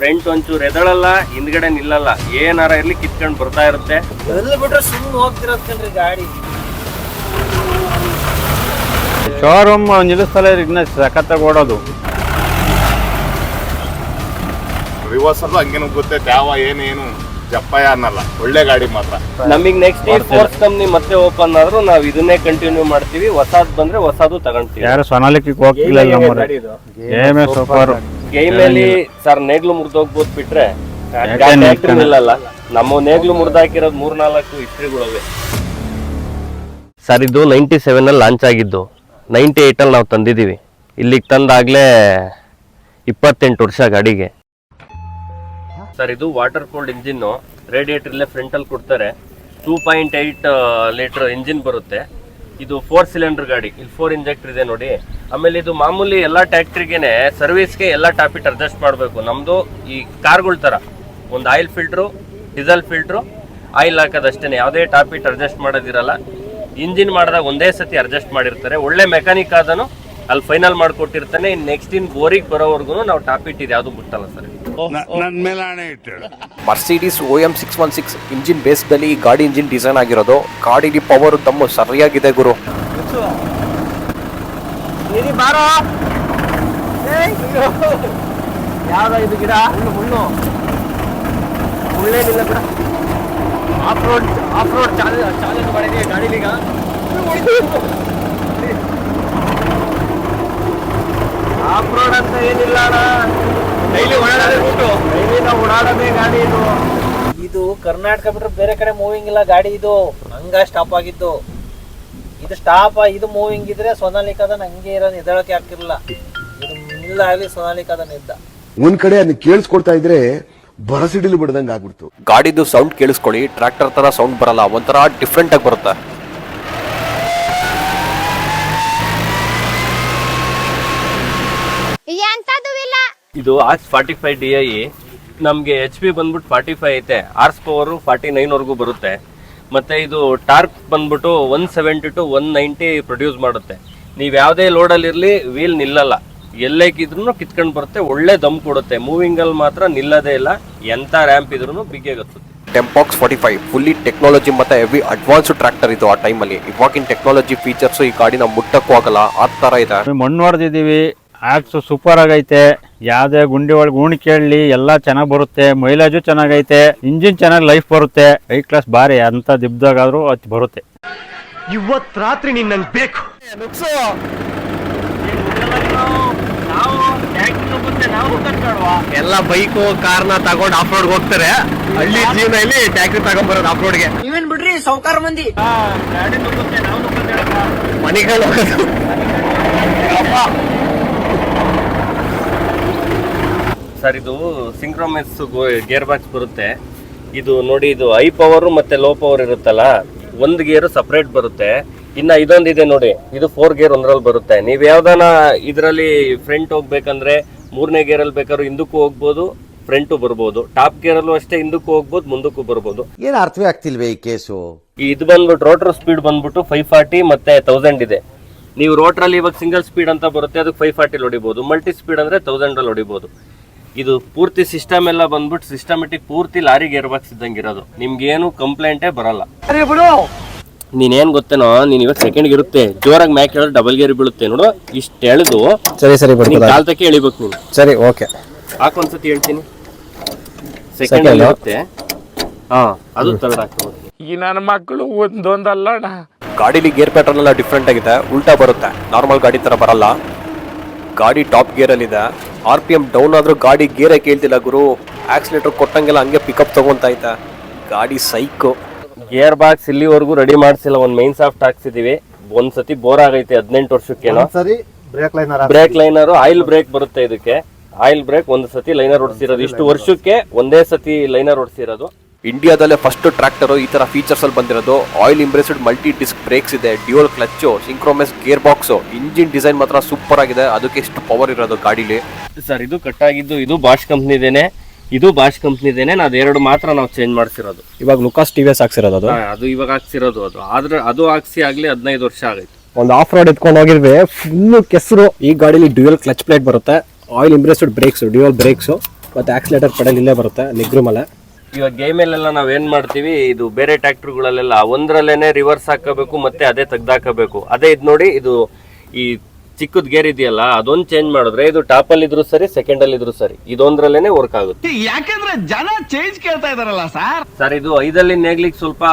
Front ಒಂಚೂರು ಎದಳಲ್ಲ ಹಿಂದ್ಗಡೆ ನಿಲ್ಲಲ್ಲ. ಏನಾರ ಇರ್ಲಿ ಕಿತ್ಕೊಂಡ್ ಬರ್ತಾ ಇರುತ್ತೆ. ಎಲ್ಲಿ ಬಿಟ್ರೆ ಸುಮ್ಮನೆ ಹೋಗ್ತಿರೋದ್ ಕಣ್ರಿ ಗಾಡಿ. ಶೋರೂಮ್ ನಿಲ್ಲಿಸ್ತಲೇ ಇನ್ನ ಸಖತ್ತಾಗಿ ಓಡೋದು. ರಿವರ್ಸ್ ಅಲ್ಲೂ ಹಂಗೇನೋ ಗೊತ್ತೆ ಯಾವ ಏನೇನು ಏನು ಜಪ್ಪಯ ಅನ್ನಲ್ಲ. ಒಳ್ಳೆ ಗಾಡಿ ಮಾತ್ರ. ನಮಗ್ ನೆಕ್ಸ್ಟ್ ಇಯರ್ ಫೋರ್ಸ್ ಕಂಪ್ನಿ ಮತ್ತೆ ಓಪನ್ ಆದ್ರೂ ನಾವು ಇದನ್ನೇ ಕಂಟಿನ್ಯೂ ಮಾಡ್ತೀವಿ. ಹೊಸಾದ್ ಬಂದ್ರೆ ಹೊಸದು ತಗೊಂತೀವಿ. ಯಾರು ಸೊನಾಲಿಕ್ ಹೋಗ್ತಿಲ್ಲ ಸೂಪರ್. ಗೇಮ್ ಅಲ್ಲಿ ಸರ್ ನೇಗ್ಲು ಮುರಿದೋಗ್ಬೋದು ಬಿಟ್ರೆ ನಮ್ಮ ನೇಗ್ಲು ಮುರಿದಾಕಿರೋದು ಮೂರ್ನಾಲ್ಕು ಹಿಸ್ಟ್ರಿಗಳವೆ. ಸರ್ ಇದು ನೈಂಟಿ ಸೆವೆನ್ ಅಲ್ಲಿ ಲಾಂಚ್ ಆಗಿದ್ದು. ನೈಂಟಿ ಏಟ್ ಅಲ್ಲಿ ನಾವು ತಂದಿದ್ದೀವಿ. ಇಲ್ಲಿಗೆ ತಂದಾಗ್ಲೇ ಇಪ್ಪತ್ತೆಂಟು ವರ್ಷ ಗಾಡಿಗೆ. ಸರ್ ಇದು ವಾಟರ್ ಕೂಲ್ಡ್ ಇಂಜಿನ್ ರೇಡಿಯೇಟರ್ ಇಲ್ಲೇ ಫ್ರಂಟ್ ಅಲ್ಲಿ ಕೊಡ್ತಾರೆ. Two point eight litre engine ಬರುತ್ತೆ. ಇದು ಫೋರ್ ಸಿಲಿಂಡರ್ ಗಾಡಿ. ಇಲ್ಲಿ ಫೋರ್ ಇಂಜೆಕ್ಟರ್ ಇದೆ ನೋಡಿ. ಆಮೇಲೆ ಇದು ಮಾಮೂಲಿ ಎಲ್ಲ ಟ್ಯಾಕ್ಟ್ರಿಗೆನೆ ಸರ್ವಿಸ್ಗೆ ಎಲ್ಲ ಟಾಪಿಟ್ ಅಡ್ಜಸ್ಟ್ ಮಾಡಬೇಕು. ನಮ್ಮದು ಈ ಕಾರ್ಗಳ ಥರ ಒಂದು oil filter diesel filter oil ಹಾಕೋದಷ್ಟೇ ಯಾವುದೇ ಟಾಪಿಟ್ ಅಡ್ಜಸ್ಟ್ ಮಾಡೋದಿರಲ್ಲ. ಇಂಜಿನ್ ಮಾಡಿದಾಗ ಒಂದೇ ಸತಿ ಅಡ್ಜಸ್ಟ್ ಮಾಡಿರ್ತಾರೆ. ಒಳ್ಳೆ ಮೆಕ್ಯಾನಿಕ್ ಆದನು ಅಲ್ಲಿ ಫೈನಲ್ ಮಾಡಿಕೊಟ್ಟಿರ್ತಾನೆ. ನೆಕ್ಸ್ಟ್ ಇನ್ ಬೋರಿಗೆ ಬರೋವರೆಗೂ ನಾವು ಟಾಪಿಟ್ ಇದು ಯಾವುದು ಮುಟ್ಟಲ್ಲ sir Mercedes O M six one six engine ಬೇಸ್ದಲ್ಲಿ ಈ ಗಾಡಿ ಇಂಜಿನ್ ಡಿಸೈನ್ ಆಗಿರೋದು. ಗಾಡಿಗೆ ಪವರ್ ತಮ್ಮ ಸರಿಯಾಗಿದೆ ಗುರು. ಯಾವ್ದ ಇದು ಗಿಡ? ಹುಣ್ಣು ಹುಣ್ಣು ಮುಳ್ಳೇನಿಲ್ಲ ಬಿಡ. ಆಫ್ ರೋಡ್ ಆಫ್ ರೋಡ್ ಚಾಲ ಚಾಲೆಂಜ್ ಮಾಡಿದೀವಿ ಗಾಡಿಲೀಗ ಆಫ್ ರೋಡ್ ಅಂತ ಏನಿಲ್ಲ ಅಣ್ಣ. ಡೈಲಿ ಓಡಾಡೋದೇ ರೂಟು ಡೈಲಿ ನಾವು ಓಡಾಡೋದೇ ಗಾಡಿ ಇದು. ಇದು ಕರ್ನಾಟಕ ಬಿಟ್ರೆ ಬೇರೆ ಕಡೆ ಮೂವಿಂಗ್ ಇಲ್ಲ ಗಾಡಿ ಇದು. ಹಂಗ ಸ್ಟಾಪ್ ಆಗಿದ್ದು. ಇದು ಸ್ಟಾಪ್ ಇದು ಮೂವಿಂಗ್ ಇದ್ರೆ ಸೋನಾಲಿಕಾದನ್ ಹಂಗೆ ಇರೋ ನಿದಳಕ್ಕೆ ಆಗ್ತಿರ್ಲಿಲ್ಲ. ಇದು ಇಲ್ಲ ಆಗ್ಲಿ ಸೋನಾಲಿಕಾದನ್ ಇದ್ದ. ಒಂದ್ ಕಡೆ ಅದನ್ನ ಕೇಳಿಸ್ಕೊಡ್ತಾ ಇದ್ರೆ ಬರಸಿಡಿಲು ಬಿಡದಂಗ ಆಗ್ಬಿಡ್ತು. ಗಾಡಿದು ಸೌಂಡ್ ಕೇಳಿಸ್ಕೊಳ್ಳಿ. ಟ್ರ್ಯಾಕ್ಟರ್ ತರ ಸೌಂಡ್ ಬರಲ್ಲ. ಒಂಥರ ಡಿಫ್ರೆಂಟ್ ಆಗಿ ಬರುತ್ತೆ. ಇದು horse forty five D I. ನಮಗೆ ಎಚ್ ಪಿ ಬಂದ್ಬಿಟ್ಟು ಫಾರ್ಟಿ ಫೈವ್ ಐತೆ. ಆರ್ಸ್ ಪವರು ಫಾರ್ಟಿ ನೈನ್ವರೆಗೂ ಬರುತ್ತೆ. ಮತ್ತು ಇದು ಟಾರ್ಕ್ ಬಂದ್ಬಿಟ್ಟು one seventy two one ninety produce ಮಾಡುತ್ತೆ. ನೀವು ಯಾವುದೇ ಲೋಡಲ್ಲಿರಲಿ ವೀಲ್ ನಿಲ್ಲಲ್ಲ. ಎಲ್ಲೇಕಿದ್ರು ಕಿತ್ಕೊಂಡು ಬರುತ್ತೆ ಒಳ್ಳೆ ದಮ್ ಕೊಡುತ್ತೆ. ಮೂವಿಂಗಲ್ಲಿ ಮಾತ್ರ ನಿಲ್ಲದೇ ಇಲ್ಲ ಎಂಥ ರ್ಯಾಂಪ್ ಇದ್ರೂ ಬಿಗ್ಗೆಗತ್ತುತ್ತೆ ಟೆಂಪಾಕ್ಸ್ ಫಾರ್ಟಿ ಫೈವ್ ಫುಲ್ಲಿ ಟೆಕ್ನಾಲಜಿ ಮತ್ತು ಹೆವಿ ಅಡ್ವಾನ್ಸ್ ಟ್ರ್ಯಾಕ್ಟರ್ ಇದು ಆ ಟೈಮಲ್ಲಿ ಇವಾಗಿನ ಟೆಕ್ನಾಲಜಿ ಫೀಚರ್ಸು ಈ ಗಾಡಿನ ಮುಟ್ಟಕ್ಕೂ ಆಗಲ್ಲ ಆ ಥರ ಇದೆ. ಮಣ್ಣು ಹೊಡೆದಿದ್ದೀವಿ ಆಕ್ಸು ಸೂಪರ್ ಆಗೈತೆ. ಯಾವುದೇ ಗುಂಡಿ ಒಳಗೆ ಉಣ್ ಕೇಳಲಿ ಎಲ್ಲ ಚೆನ್ನಾಗಿ ಬರುತ್ತೆ. ಮೈಲೇಜು ಚೆನ್ನಾಗೈತೆ. ಇಂಜಿನ್ ಚೆನ್ನಾಗಿ ಲೈಫ್ ಬರುತ್ತೆ. ಐ ಕ್ಲಾಸ್ ಬಾರಿ ಅಂತ ದಿಬ್ದಾಗಾದ್ರೂ ಅದು ಬರುತ್ತೆ. ಎಲ್ಲ ಬೈಕು ಕಾರ್ನ ತಗೊಂಡು ಆಫ್ ರೋಡ್ ಹೋಗ್ತಾರೆ. ಹಳ್ಳಿ ಜೀವನದಲ್ಲಿ ಟ್ಯಾಕ್ಟ್ರಿ ತಗೊಂಡ್ಬರೋದು ಆಫ್ ರೋಡ್ಗೆ ನೀವೇನ್ ಬಿಡ್ರಿ ಸೌಕಾರ ಮಂದಿ. ಮನೆಗಳು ಸರ್ ಇದು ಸಿಂಕ್ರೋಮೆಸ್ ಗೇರ್ ಬಾಕ್ಸ್ ಬರುತ್ತೆ. ಇದು ನೋಡಿ ಇದು ಹೈ ಪವರ್ ಮತ್ತೆ ಲೋ ಪವರ್ ಇರುತ್ತಲ್ಲ ಒಂದು ಗೇರ್ ಸಪ್ರೇಟ್ ಬರುತ್ತೆ. ಇನ್ನ ಇದೊಂದಿದೆ ನೋಡಿ ಇದು ಫೋರ್ ಗೇರ್ ಒಂದ್ರಲ್ಲಿ ಬರುತ್ತೆ. ನೀವು ಯಾವ್ದಾನ ಇದರಲ್ಲಿ ಫ್ರಂಟ್ ಹೋಗ್ಬೇಕಂದ್ರೆ ಮೂರನೇ ಗೇರಲ್ಲಿ ಬೇಕಾದ್ರೂ ಹಿಂದಕ್ಕೂ ಹೋಗ್ಬೋದು ಫ್ರಂಟು ಬರ್ಬೋದು. ಟಾಪ್ ಗೇರಲ್ಲೂ ಅಷ್ಟೇ ಹಿಂದಕ್ಕೂ ಹೋಗ್ಬೋದು ಮುಂದಕ್ಕೂ ಬರ್ಬೋದು. ಏನು ಅರ್ಥವೇ ಆಗ್ತಿಲ್ವೇ ಈ ಕೇಸು? ಇದು ಬಂದ್ಬಿಟ್ಟು ರೋಟರ್ ಸ್ಪೀಡ್ ಬಂದ್ಬಿಟ್ಟು ಫೈವ್ ಫಾರ್ಟಿ ಮತ್ತೆ ತೌಸಂಡ್ ಇದೆ. ನೀವು ರೋಟ್ರಲ್ಲಿ ಇವಾಗ ಸಿಂಗಲ್ ಸ್ಪೀಡ್ ಅಂತ ಬರುತ್ತೆ ಅದಕ್ಕೆ ಫೈವ್ ಫಾರ್ಟಿಲಿ ಹೊಡಿಬೋದು ಮಲ್ಟಿ ಸ್ಪೀಡ್ ಅಂದ್ರೆ ತೌಸಂಡಲ್ಲಿ ಹೊಡಿಬೋದು ಇದು ಪೂರ್ತಿ ಸಿಸ್ಟಮ್ ಎಲ್ಲ ಬಂದ್ಬಿಟ್ಟು ಸಿಸ್ಟಮೆಟಿಕ್ ಪೂರ್ತಿ ಲಾರಿ ಗೇರ್ ಬಾಕ್ಸ್ ಇದ್ದಂಗೆ ಇರೋದು ನಿಮ್ಗೆ ಏನು ಕಂಪ್ಲೇಂಟೇ ಬರಲ್ಲ ನೀನೇನ್ ಗೊತ್ತೇನೋ ನೀನ್ ಇವಾಗ ಸೆಕೆಂಡ್ ಇರುತ್ತೆ. ಜೋರಾಗಿ ಮ್ಯಾಕ್ ಹೇಳಿದ್ರೆ ಡಬಲ್ ಗೇರ್ ಬೀಳುತ್ತೆ ನೋಡು ಇಷ್ಟು ಎಳೆದು ಸರಿ ಸರಿ ನೀನ್ ಕಾಲ್ ತಕ್ಕೆ ಎಳಿಬೇಕು ನೀನು. ಸರಿ ಓಕೆ. ಹಾಕೊಂದ್ಸತಿ ಹೇಳ್ತೀನಿ. ಸೆಕೆಂಡ್ ಇರುತ್ತೆ ಹಾ ಅದು ತರ್ಡ್ ಈ ನನ್ನ ಮಕ್ಕಳು ಒಂದೊಂದಲ್ಲ ಅಣ್ಣ ಗಾಡಿಲಿ ಗೇರ್ ಪ್ಯಾಟರ್ನ್ ಎಲ್ಲ ಡಿಫ್ರೆಂಟ್ ಆಗಿದೆ ಉಲ್ಟಾ ಬರುತ್ತೆ. ನಾರ್ಮಲ್ ಗಾಡಿ ತರ ಬರಲ್ಲ. ಗಾಡಿ ಟಾಪ್ ಗೇರ್ ಅಲ್ಲಿ ಇದೆ ಆರ್ ಪಿ ಎಂ ಡೌನ್ ಆದರೂ ಗಾಡಿ ಗೇರೇ ಕೇಳ್ತಿಲ್ಲ ಗುರು. ಆಕ್ಸಿಲೇಟರ್ ಕೊಟ್ಟಂಗೆಲ್ಲ ಹಂಗೆ ಪಿಕಪ್ ತಗೊಂತ ಐತೆ ಗಾಡಿ ಸೈಕು ಗೇರ್ ಬಾಕ್ಸ್ ಇಲ್ಲಿವರೆಗೂ ರೆಡಿ ಮಾಡಿಸಿಲ್ಲ. ಒಂದ್ ಮೈನ್ ಸಾಫ್ಟ್ ಹಾಕ್ಸಿದೀವಿ. ಒಂದ್ಸತಿ ಬೋರ್ ಆಗೈತೆ ಹದಿನೆಂಟು ವರ್ಷಕ್ಕೇನೋ. ಸರಿ brake liner brake liner oil brake ಬರುತ್ತೆ ಇದಕ್ಕೆ. ಆಯಿಲ್ ಬ್ರೇಕ್ ಒಂದು ಸತಿ ಲೈನರ್ ಹೊಡ್ಸಿರೋದು ಇಷ್ಟು ವರ್ಷಕ್ಕೆ ಒಂದೇ ಸತಿ ಲೈನರ್ ಹೊಡ್ಸಿರೋದು ಇಂಡಿಯಾದಲ್ಲೇ ಫಸ್ಟ್ ಟ್ರ್ಯಾಕ್ಟರ್ ಈ ತರ ಫೀಚರ್ಸ್ ಅಲ್ಲಿ ಬಂದಿರೋದು. Oil immersed multi disc brakes ಇದೆ dual clutch synchromesh gear box engine design ಮಾತ್ರ ಸೂಪರ್ ಆಗಿದೆ. ಅದಕ್ಕೆ ಎಷ್ಟು ಪವರ್ ಇರೋದು ಗಾಡಿಲಿ? ಸರ್ ಇದು ಕಟ್ ಆಗಿದ್ದು ಇದು ಬಾಷ್ ಕಂಪ್ನಿದೇನೆ ಇದು ಬಾಷ್ ಕಂಪ್ನಿದೇನೆ ನಾವು ಎರಡು ಮಾತ್ರ ನಾವು ಚೇಂಜ್ ಮಾಡಿಸಿರೋದು. ಇವಾಗ ಲುಕಾಸ್ ಟಿ ವಿ ಎಸ್ ಹಾಕ್ಸಿರೋದು ಅದು? ಅದು ಇವಾಗ ಹಾಕ್ಸಿರೋದು ಅದು. ಆದ್ರೆ ಅದು ಹಾಕ್ಸಿ ಆಗ್ಲಿ ಹದಿನೈದು ವರ್ಷ ಆಗೈತೆ ಒಂದು ಆಫ್ ರೋಡ್ ಎತ್ಕೊಂಡು ಹೋಗಿದ್ವಿ ಫುಲ್ ಕೆಸರು. ಈ ಗಾಡಿಲಿ ಡ್ಯೂಯಲ್ ಕ್ಲಚ್ ಪ್ಲೇಟ್ ಬರುತ್ತೆ. Oil immersed brakes dual brakes ಮತ್ತು ಆಕ್ಸಿಲೇಟರ್ ಪೆಡಲ್ ಇಲ್ಲೇ ಬರುತ್ತೆ ನಿಗ್ರು ಮೇಲೆ ಇವಾಗ ಗೇಮಲ್ಲೆಲ್ಲ ನಾವು ಏನು ಮಾಡ್ತೀವಿ? ಇದು ಬೇರೆ ಟ್ಯಾಕ್ಟ್ರುಗಳಲ್ಲೆಲ್ಲ ಒಂದ್ರಲ್ಲೇನೆ ರಿವರ್ಸ್ ಹಾಕಬೇಕು ಮತ್ತೆ ಅದೇ ತೆಗ್ದಾಕಬೇಕು. ಅದೇ ಇದು ನೋಡಿ ಇದು ಈ ಚಿಕ್ಕದ ಗೇರ್ ಇದೆಯಲ್ಲ ಅದೊಂದು ಚೇಂಜ್ ಮಾಡಿದ್ರೆ ಇದು ಟಾಪ್ ಅಲ್ಲಿ ಇದ್ರು ಸರಿ ಸೆಕೆಂಡ್ ಅಲ್ಲಿ ಇದ್ರು ಸರಿ. ಇದೊಂದ್ರಲ್ಲೇನೆ ವರ್ಕ್ ಆಗುತ್ತೆ. ಯಾಕಂದ್ರೆ ಜನ ಚೇಂಜ್ ಕೇಳ್ತಾ ಇದಾರಲ್ಲ ಸರ್ ಸರ್ ಇದು ಐದಲ್ಲಿ ನೇಗ್ಲಿಕ್ ಸ್ವಲ್ಪ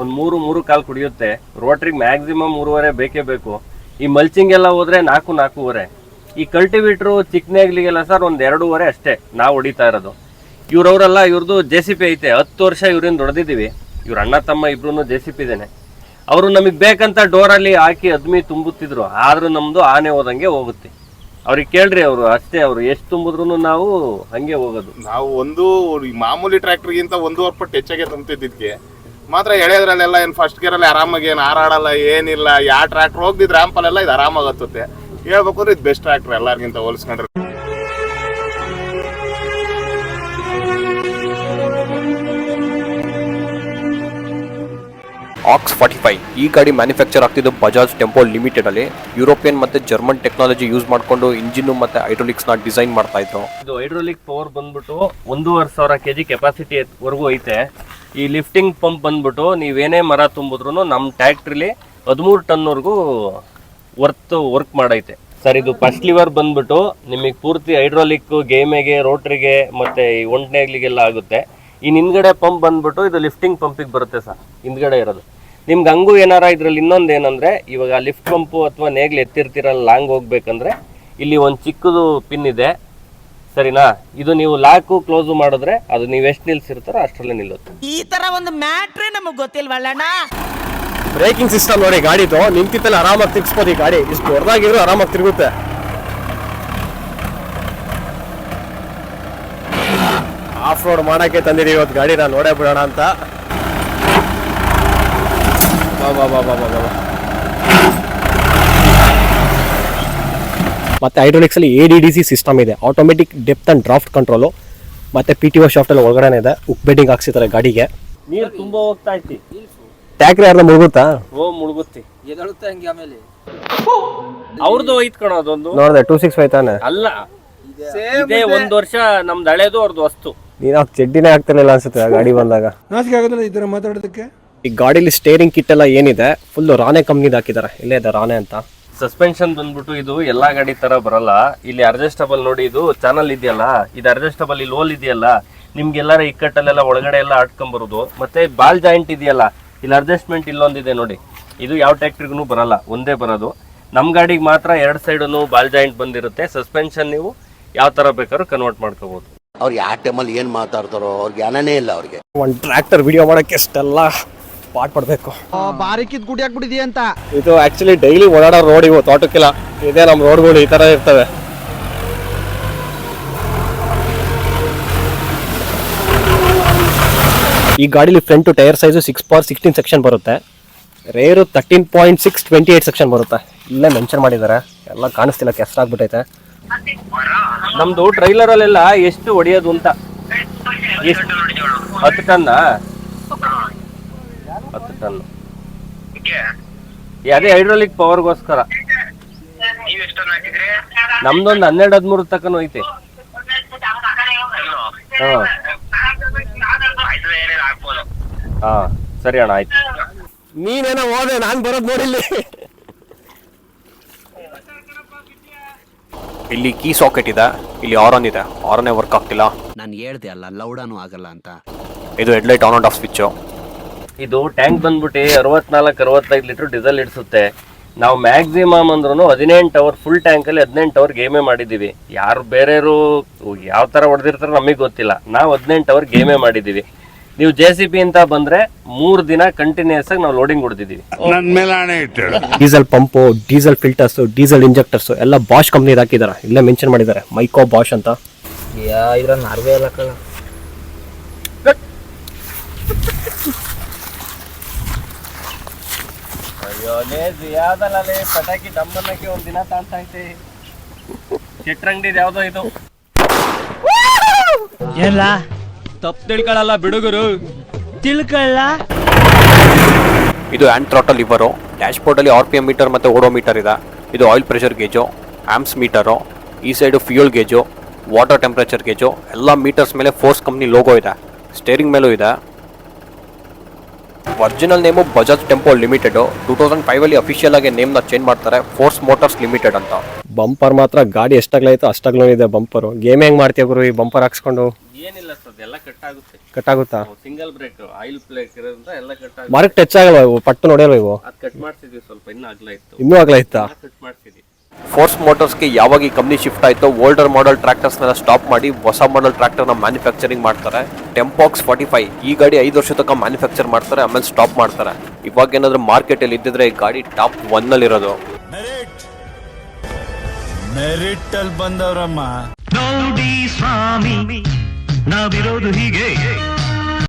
ಒಂದ್ ಮೂರು ಮೂರು ಕಾಲ್ ಕುಡಿಯುತ್ತೆ. ರೋಟ್ರಿಗೆ ಮ್ಯಾಕ್ಸಿಮಮ್ ಮೂರುವರೆ ಬೇಕೇ ಬೇಕು. ಈ ಮಲ್ಚಿಂಗ್ ಎಲ್ಲ ಹೋದ್ರೆ ನಾಲ್ಕು ನಾಲ್ಕೂವರೆ. ಈ ಕಲ್ಟಿವೇಟ್ರು ಚಿಕ್ಕ ನೇಗ್ಲಿಗೆಲ್ಲ ಸರ್ ಒಂದ್ ಎರಡೂವರೆ ಅಷ್ಟೇ ನಾವು ಹೊಡಿತಾ ಇರೋದು. ಇವ್ರವ್ರಲ್ಲ ಇವ್ರದ್ದು ಜೆ ಸಿ ಪಿ ಐತೆ. ಹತ್ತು ವರ್ಷ ಇವ್ರಿಂದ ದೊಡ್ದಿದ್ದೀವಿ. ಇವ್ರ ಅಣ್ಣ, ತಮ್ಮ ಇಬ್ರು ಜೆ ಸಿ ಪಿ ಇದೇನೆ ಅವರು ನಮಗೆ ಬೇಕಂತ ಡೋರಲ್ಲಿ ಹಾಕಿ ಅದ್ಮಿ ತುಂಬುತ್ತಿದ್ರು. ಆದ್ರೂ ನಮ್ಮದು ಆನೆ ಹೋದಂಗೆ ಹೋಗುತ್ತೆ. ಅವ್ರಿಗೆ ಕೇಳ್ರಿ ಅವರು, ಅಷ್ಟೇ ಅವರು. ಎಷ್ಟು ತುಂಬಿದ್ರು ನಾವು ಹಂಗೆ ಹೋಗೋದು. ನಾವು ಒಂದು ಮಾಮೂಲಿ ಟ್ರ್ಯಾಕ್ಟರ್ಗಿಂತ ಒಂದೂವರೆ ಪಟ್ಟು ಹೆಚ್ಚಾಗೆ ತುಂಬ್ತಿದ್ದಕ್ಕೆ ಮಾತ್ರ ಎಳೆದ್ರಲ್ಲೆಲ್ಲ ಏನು ಫಸ್ಟ್ ಗೇರಲ್ಲಿ ಆರಾಮಾಗಿ ಏನು ಹಾರಾಡಲ್ಲ ಏನಿಲ್ಲ ಯಾವ ಟ್ರ್ಯಾಕ್ಟರ್ ಹೋಗ್ದಿದ್ ರ್ಯಾಂಪಲ್ಲೆಲ್ಲ ಇದು ಆರಾಮಾಗತ್ತೆ ಹೇಳ್ಬೇಕು ಅಂದ್ರೆ ಇದು ಬೆಸ್ಟ್ ಟ್ರ್ಯಾಕ್ಟರ್ ಎಲ್ಲರಿಗಿಂತ ಹೋಲಿಸ್ಕೊಂಡ್ರೆ. Ox forty five. ಈ ಗಾಡಿ ಮ್ಯಾನುಫ್ಯಾಕ್ಚರ್ ಆಗ್ತಿದ್ದು ಬಜಾಜ್ ಟೆಂಪೋ ಲಿಮಿಟೆಡ್ ಅಲ್ಲಿ. ಯುರೋಪಿಯನ್ ಮತ್ತೆ ಜರ್ಮನ್ ಟೆಕ್ನಾಲಜಿ ಯೂಸ್ ಮಾಡಿಕೊಂಡು ಇಂಜಿನ್ ಮತ್ತೆ ಹೈಡ್ರೋಲಿಕ್ಸ್ನ ಡಿಸೈನ್ ಮಾಡ್ತಾ ಇದ್ರು. ಇದು ಹೈಡ್ರೋಲಿಕ್ ಪವರ್ ಬಂದ್ಬಿಟ್ಟು ಒಂದೂವರೆ ಸಾವಿರ ಕೆ ಜಿ ಕೆಪಾಸಿಟಿ ವರೆಗೂ ಐತೆ. ಈ ಲಿಫ್ಟಿಂಗ್ ಪಂಪ್ ಬಂದ್ಬಿಟ್ಟು ನೀವೇನೇ ಮರ ತುಂಬಿದ್ರು ನಮ್ಮ ಟ್ಯಾಕ್ಟ್ರಿಲಿ ಹದಿಮೂರು ಟನ್ವರೆಗೂ ವರ್ತ್ ವರ್ಕ್ ಮಾಡೈತೆ. ಸರ್, ಇದು ಫಸ್ಟ್ ಲಿವರ್ ಬಂದ್ಬಿಟ್ಟು ನಿಮಗೆ ಪೂರ್ತಿ ಹೈಡ್ರೋಲಿಕ್ ಗೇಮೆಗೆ ರೋಟ್ರಿಗೆ ಮತ್ತೆ ಈ ಒಂಟ್ನೆಗ್ಲಿಗೆಲ್ಲ ಆಗುತ್ತೆ. ಇನ್ನು ಹಿಂದ್ಗಡೆ ಪಂಪ್ ಬಂದ್ಬಿಟ್ಟು ಇದು ಲಿಫ್ಟಿಂಗ್ ಪಂಪಿಗೆ ಬರುತ್ತೆ ಸರ್. ಹಿಂದ್ಗಡೆ ಇರೋದು. ನಿಮ್ಗೆ ಹಂಗೂ ಏನಾರ ಇದ್ರಲ್ಲಿ ಇನ್ನೊಂದು ಏನಂದ್ರೆ ಇವಾಗ ಲಿಫ್ಟ್ ಪಂಪು ಅಥವಾ ನೇಗ್ಲು ಎತ್ತಿರ್ತೀರಲ್ಲ ಲಾಂಗ್ ಹೋಗ್ಬೇಕಂದ್ರೆ ಇಲ್ಲಿ ಒಂದು ಚಿಕ್ಕದು ಪಿನ್ ಇದೆ. ಸರಿನಾ? ಇದು ನೀವು ಲಾಕು ಕ್ಲೋಸ್ ಮಾಡಿದ್ರೆ ಅದು ನೀವು ಎಷ್ಟು ನಿಲ್ಸಿರ್ತಾರೋ ಅಷ್ಟರಲ್ಲೇ ನಿಲ್ಲುತ್ತೆ. ಈ ತರ ಒಂದು ಮ್ಯಾಟ್ರೇ ನಮಗೆ ಗೊತ್ತಿಲ್ವಲ್ಲಣ್ಣ? ಬ್ರೇಕಿಂಗ್ ಸಿಸ್ಟಮ್ ನೋಡಿ ಗಾಡಿದು. ನಿಂತಿತ್ತಲ್ಲ ಆರಾಮಾಗಿ ತಿರ್ಗಿಸ್ಬೋದು ಈ ಗಾಡಿ. ಇಷ್ಟು ದೊಡ್ಡದಾಗಿದ್ರು ಆರಾಮಾಗಿ ತಿರುಗುತ್ತೆ. ಆಫ್ ರೋಡ್ ಮಾಡೋಕ್ಕೆ ತಂದಿದ್ದೀವಿ ಇವತ್ತು ಗಾಡಿನ ನೋಡೇ ಬಿಡೋಣ ಅಂತ. ಬಾ ಬಾ ಬಾ ಬಾ ಬಾ ಬಾ ಬಾ. ಮತ್ತೆ ಹೈಡ್ರೋಲಿಕ್ಸ್ ಅಲ್ಲಿ A D D C system ಇದೆ. Automatic depth and draft control ಮತ್ತೆ ಪಿ ಟಿ ಒ ಶಾಫ್ಟ್ ಅಲ್ಲಿ ಒಳಗಡೆ ಇದೆ. ಉಕ್ ಬೆಡ್ಡಿಂಗ್ ಹಾಕ್ಸಿದ್ದಾರೆ ಗಾಡಿಗೆ. ನೀರು ತುಂಬಾ ಹೋಗ್ತಾ ಐತಿ. ಟ್ಯಾಕ್ರಿ ಯಾರನ್ನ ಮುಳುಗುತ್ತಾ? ಓ ಮುಳುಗುತ್ತಿ. ಎದಳುತ್ತೆ ಹಂಗೆ ಆಮೇಲೆ? ಅವ್ರದ್ದು ಹೋಯ್ತು ಕಣ ಅದೊಂದು. ನೋಡಿದೆ ಟೂ ಸಿಕ್ಸ್ ಫೈವ್ ತಾನೆ ಅಲ್ಲ. ಇದೇ. ಒಂದ್ ವರ್ಷ ನಮ್ದು ಹಳೇದು ಅವ್ರದ್ದು ವಸ್ತು. ನೀನು ಚೆಡ್ಡಿನೇ ಆಗ್ತಿರ್ಲಿಲ್ಲ ಅನ್ಸುತ್ತೆ ಆ ಗಾಡಿ ಬಂದಾಗ? ಈ ಗಾಡಿಲಿ ಸ್ಟೇರಿಂಗ್ ಕಿಟ್ ಎಲ್ಲ ಏನಿದೆ? ಫುಲ್ ರಾನೆ ಕಂಪ್ನಿದು ಹಾಕಿದ್ದಾರೆ ಇಲ್ಲೇ ಇದೆ ರಾನೆ ಅಂತ. ಸಸ್ಪೆನ್ಷನ್ ಬಂದ್ಬಿಟ್ಟು ಇದು ಎಲ್ಲಾ ಗಾಡಿ ತರ ಬರಲ್ಲ. ಇಲ್ಲಿ ಅಡ್ಜಸ್ಟಬಲ್ ನೋಡಿ ಇದು ಚಾನಲ್ ಇದೆಯಲ್ಲ? ಇದು ಅಡ್ಜಸ್ಟಬಲ್ ಇಲ್ಲಿ ಲೋಲ್ ಇದೆಯಲ್ಲ? ನಿಮ್ಗೆಲ್ಲಾರ ಇಕ್ಕಟ್ಟಲ್ಲೆಲ್ಲ ಒಳಗಡೆ ಎಲ್ಲ ಆಡ್ಕೊಂಬರೋದು. ಮತ್ತೆ ಬಾಲ್ ಜಾಯಿಂಟ್ ಇದೆಯಲ್ಲ? ಇಲ್ಲಿ ಅಡ್ಜಸ್ಟ್ಮೆಂಟ್ ಇಲ್ಲೊಂದಿದೆ ನೋಡಿ. ಇದು ಯಾವ ಟ್ಯಾಕ್ಟ್ರಿಗೂ ಬರಲ್ಲ. ಒಂದೇ ಬರೋದು. ನಮ್ಮ ಗಾಡಿಗೆ ಮಾತ್ರ ಎರಡು ಸೈಡನು ಬಾಲ್ ಜಾಯಿಂಟ್ ಬಂದಿರುತ್ತೆ. ಸಸ್ಪೆನ್ಷನ್ ನೀವು ಯಾವ ತರ ಬೇಕಾದ್ರೂ ಕನ್ವರ್ಟ್ ಮಾಡ್ಕೋಬಹುದು ಅವ್ರು ಯಾವ ಟೈಮಲ್ಲಿ ಏನ್ ಮಾತಾಡ್ತಾರೋ ಅವ್ರಿಗೆ ಜ್ಞಾನನೇ ಇಲ್ಲ ಅವ್ರಿಗೆ. ಒಂದು ಟ್ರ್ಯಾಕ್ಟರ್ ವಿಡಿಯೋ ಮಾಡಕ್ಕೆ ಎಷ್ಟೆಲ್ಲ ಪಾಟ್ ಪಡ್ಬೇಕು. ಬಾರಿಕಿದ್ ಗುಡಿ ಹಾಕ್ಬಿಟ್ಟಿದೀಯ ಅಂತ. ಇದು ಆಕ್ಚುಲಿ ಡೈಲಿ ಓಡಾಡೋ ರೋಡ್ ಇವು ತೋಟಕ್ಕಿಲ್ಲ. ಇದೇ ನಮ್ಮ ರೋಡ್ಗಳು ಈ ತರ ಇರ್ತವೆ. ಈ ಗಾಡಿಲಿ front tyre size six point sixteen section ಬರುತ್ತೆ. Rear thirteen point six twenty eight section ಬರುತ್ತೆ. ಇಲ್ಲೇ ಮೆನ್ಷನ್ ಮಾಡಿದ್ದಾರೆ. ಎಲ್ಲ ಕಾಣಿಸ್ತಿಲ್ಲ ಕೆಸರಾಗ್ಬಿಟ್ಟೈತೆ ನಮ್ದು ಟ್ರೈಲರಲ್ಲೆಲ್ಲ ಎಷ್ಟು ಹೊಡೆಯೋದು ಅಂತ. ಎಷ್ಟು ಹತ್ತು ಟನ್ನ ಟನ್ ಅದೇ ಹೈಡ್ರೋಲಿಕ್ ಪವರ್ಗೋಸ್ಕರ ನಮ್ದೊಂದು ಹನ್ನೆರಡು ಹದಿಮೂರು ತಕನು ಐತೆ. ಹಾ. ಹಾ ಸರಿ ಅಣ್ಣ ಆಯ್ತು. ನೀನೇನೋ ಹೋದೆ ನಾನು ಬರೋದು ನೋಡಿಲ್ಲ. ಇಲ್ಲಿ ಕೀ ಸಾಕೆಟ್ ಇದೆ ಇಲ್ಲಿ ಆರನ್ ಇದೆ. ಆರನೇ ವರ್ಕ್ ಆಗ್ತಿಲ್ಲ. ನಾನು ಹೇಳ್ದೆ ಅಲ್ಲ ಲೌಡಾನು ಆಗಲ್ಲ ಅಂತ. ಇದು headlight on and off switch ಇದು ಟ್ಯಾಂಕ್ ಬಂದ್ಬಿಟ್ಟು ಅರವತ್ನಾಲ್ಕು ಅರವತ್ತೈದು ಲೀಟರ್ ಡೀಸೆಲ್ ಇಡಿಸುತ್ತೆ. ನಾವು ಮ್ಯಾಕ್ಸಿಮಮ್ ಅಂದ್ರೂ ಹದಿನೆಂಟು ಅವರ್ ಫುಲ್ ಟ್ಯಾಂಕಲ್ಲಿ ಹದಿನೆಂಟು ಅವರ್ ಗೇಮೆ ಮಾಡಿದ್ದೀವಿ. ಯಾರು ಬೇರೆಯವರು ಯಾವ ಥರ ಹೊಡೆದಿರ್ತಾರೆ ನಮಗೆ ಗೊತ್ತಿಲ್ಲ. ನಾವು ಹದಿನೆಂಟು ಅವರ್ ಗೇಮೆ ಮಾಡಿದ್ದೀವಿ. ನೀವು ಜೆ ಸಿ ಪಿ ಅಂತ ಬಂದ್ರೆ ಮೂರ್ ದಿನ ಕಂಟಿನ್ಯೂಸ್ ಆಗಿ ನಾವು loading ಹೊಡೆದಿದ್ದೀವಿ diesel pump diesel filters diesel injectors ಎಲ್ಲ ಬಾಷ್ ಕಂಪ್ನಿ ಹಾಕಿದಾರೆ. ಇಲ್ಲ ಮೆನ್ಷನ್ ಮಾಡಿದ್ದಾರೆ. ಮೈಕೋ ಬಾಷ್ ಅಂತ. ಇದ್ರ ನಾರ್ವೇ ಅಲ್ಲ ಅಯ್ಯೋ ಯಾವ್ದಲ್ಲ ಪಟಾಕಿ ಡಮ್ಮನ್ನಕ್ಕೆ ಒಂದ್ ದಿನ ತಾಂತೈತಿ ಐತೆ ಚಿಟ್ರಂಗಡಿದ್ ಯಾವ್ದೋ ಇದು. ಎಲ್ಲ? ತಪ್ಪು ತಿಳ್ಕೊಳ್ಳಲ್ಲ ಬಿಡುಗರು. ತಿಳ್ಕೊಳ್ಳ? ಇದು ಆ್ಯಂಡ್ ಥ್ರಾಟಲ್ ಲಿವರು ಡ್ಯಾಶ್ ಬೋರ್ಡಲ್ಲಿ ಆರ್ ಪಿ ಎಂ ಮೀಟರ್ ಮತ್ತು ಓಡೋ ಮೀಟರ್ ಇದೆ. ಇದು oil pressure gauge amps meter ಈ side fuel gauge water temperature gauge ಎಲ್ಲ ಮೀಟರ್ಸ್ ಮೇಲೆ ಫೋರ್ಸ್ ಕಂಪ್ನಿ ಲೋಗೋ ಇದೆ. ಸ್ಟೇರಿಂಗ್ ಮೇಲೂ ಇದೆ. Original name Bajaj Tempo limited. Two thousand five ಅಲ್ಲಿ ಅಫಿಷಿಯಲ್ ಆಗಿ ನೇಮ್ನ ಚೇಂಜ್ ಮಾಡ್ತಾರೆ ಫೋರ್ಸ್ ಮೋಟರ್ಸ್ ಲಿಮಿಟೆಡ್ ಅಂತ. ಬಂಪರ್ ಮಾತ್ರ ಗಾಡಿ ಎಷ್ಟಾಗ್ಲೈತೋ ಅಷ್ಟಾಗ್ಲೂ ಇದೆ ಬಂಪರ್ ಗೇಮ್ ಹೆಂಗ್ ಮಾಡ್ತೀವಿ ಗುರು ಈ ಬಂಪರ್ ಹಾಕ್ಸ್ಕೊಂಡು? ಏನಿಲ್ಲ ಸರ್ ಎಲ್ಲ ಕಟ್ ಆಗುತ್ತೆ. ಕಟ್ ಆಗುತ್ತಾ ಸಿಂಗಲ್ ಬ್ರೇಕ್ ಆಯಿಲ್ ಬ್ರೇಕ್ ಇರೋದ್ರಿಂದ ಎಲ್ಲ ಕಟ್ ಆಗುತ್ತೆ. ಮಾರ್ಕ್ ಟಚ್ ಆಗಲ್ಲ ಇವು? ಪಟ್ಟು ನೋಡಿಲ್ವಾ ಇವು? ಅದು ಕಟ್ ಮಾಡ್ತಿದ್ವಿ ಸ್ವಲ್ಪ ಇನ್ನೂ ಅಗಲ ಇತ್ತು. ಇನ್ನೂ ಆಗ್ಲೈತಾ ಕಟ್ ಮಾಡ್ಸಿದ್ವಿ. ಫೋರ್ಸ್ ಮೋಟರ್ಸ್ಗೆ ಯಾವಾಗ ಈ ಕಂಪ್ನಿ ಶಿಫ್ಟ್ ಆಯಿತು ಓಲ್ಡರ್ ಮಾಡೆಲ್ ಟ್ರ್ಯಾಕ್ಟರ್ಸ್ನೆಲ್ಲ ಸ್ಟಾಪ್ ಮಾಡಿ ಹೊಸ ಮಾಡೆಲ್ ಟ್ರ್ಯಾಕ್ಟರ್ನ ಮ್ಯಾನುಫ್ಯಾಕ್ಚರಿಂಗ್ ಮಾಡ್ತಾರೆ. ಟೆಂಪಾಕ್ಸ್ ಫಾರ್ಟಿ ಫೈವ್ ಈ ಗಾಡಿ ಐದು ವರ್ಷ ತನಕ ಮ್ಯಾನುಫ್ಯಾಕ್ಚರ್ ಮಾಡ್ತಾರೆ ಆಮೇಲೆ ಸ್ಟಾಪ್ ಮಾಡ್ತಾರೆ. ಇವಾಗ ಏನಾದರೂ ಮಾರ್ಕೆಟಲ್ಲಿ ಇದ್ದಿದ್ರೆ ಈ ಗಾಡಿ ಟಾಪ್ ಒನ್ನಲ್ಲಿರೋದು ಮೆರಿಟ್ ಅಲ್ಲಿ ಬಂದವರಮ್ಮ. ನೋಡಿ ಸ್ವಾಮಿ ನಾವಿರೋದು ಹೀಗೆ.